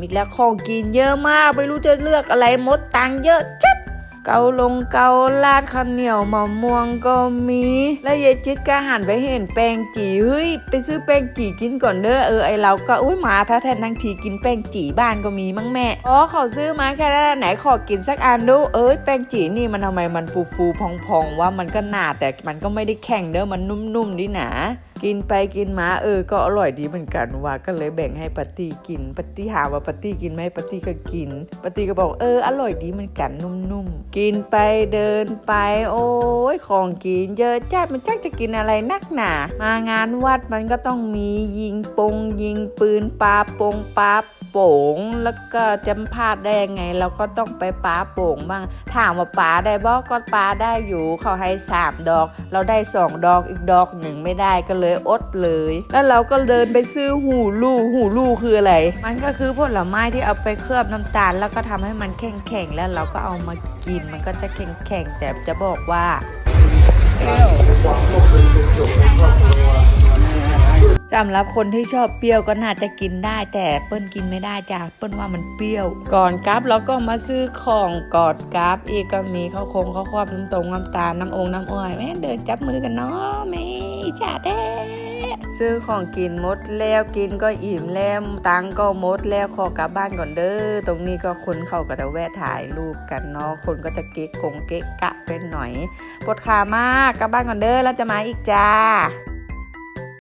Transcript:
อีกแล้วของกินเยอะมาก ไม่รู้จะเลือกอะไรหมดตังเยอะจัดเกาลงเกาลาดข้าวเหนียวมะม่วงก็มี แล้วยายจิตก็หันไปเห็นแป้งจีเฮ้ยไปซื้อแป้งจีกินก่อนเด้อเออไอเราก็อุ้ยมาถ้าแทนทั้งทีกินแป้งจีบ้านก็มีมั้งแม่อ๋อเขาซื้อมาแค่นั้นไหนขอกินสักอันดูเอ้ยแป้งจีนี่มันทำไมมันฟูฟูพองพองๆว่ามันก็หนาแต่มันก็ไม่ได้แข็งเด้อมันนุ่มๆดิหนา กินไปกินมาเออ ก็อร่อยดีเหมือนกันว่าก็เลยแบ่งให้ปาตี้กินปาตี้หาว่าปาตี้กินไหมปาตี้ก็กินปาตี้ก็บอกเอออร่อยดีเหมือนกันนุ่มๆกินไปเดินไป โอ้ยของกินเยอะจัดมันจักจะกินอะไรนักหนามางานวัดมันก็ต้องมียิงปงยิงปืนปาปงปา โป่งแล้วก็จำพาดได้ยังไง เราก็ต้องไปปาโป่งบ้าง ถามว่าปาได้บ่ก็ปาได้อยู่เขาให้สามดอก เราได้สองดอกอีกดอกหนึ่งไม่ได้ก็เลยอดเลย แล้วเราก็เดินไปซื้อหูลู่หูลู่คืออะไร มันก็คือผลไม้ที่เอาไปเคลือบน้ำตาล แล้วก็ทำให้มันแข็งๆแล้วเราก็เอามากินมันก็จะแข็งๆแต่จะบอกว่า สำหรับคนที่ชอบเปรี้ยวก็น่าจะกินได้ แต่เปิ้ลกินไม่ได้จ้ะเปิ้ลว่ามันเปรี้ยว ก่อนกราฟเราก็มาซื้อของกอดกราฟอีกก็มีข้าวคงข้าวควบน้ำตรงน้ำตาลน้ำองน้ำอ้อยแม่เดินจับมือกันเนาะแม่จ่าแด้ซื้อของกินหมดแล้วกินก็อิ่มแล้วตังก็หมดแล้วขอกลับบ้านก่อนเด้อตรงนี้ก็คนเขาก็จะแวะถ่ายรูปกันเนาะคนก็จะเก๊กกงเก๊กกะเป็นหน่อยปวดขามากกลับบ้านก่อนเด้อแล้วจะมาอีกจ้า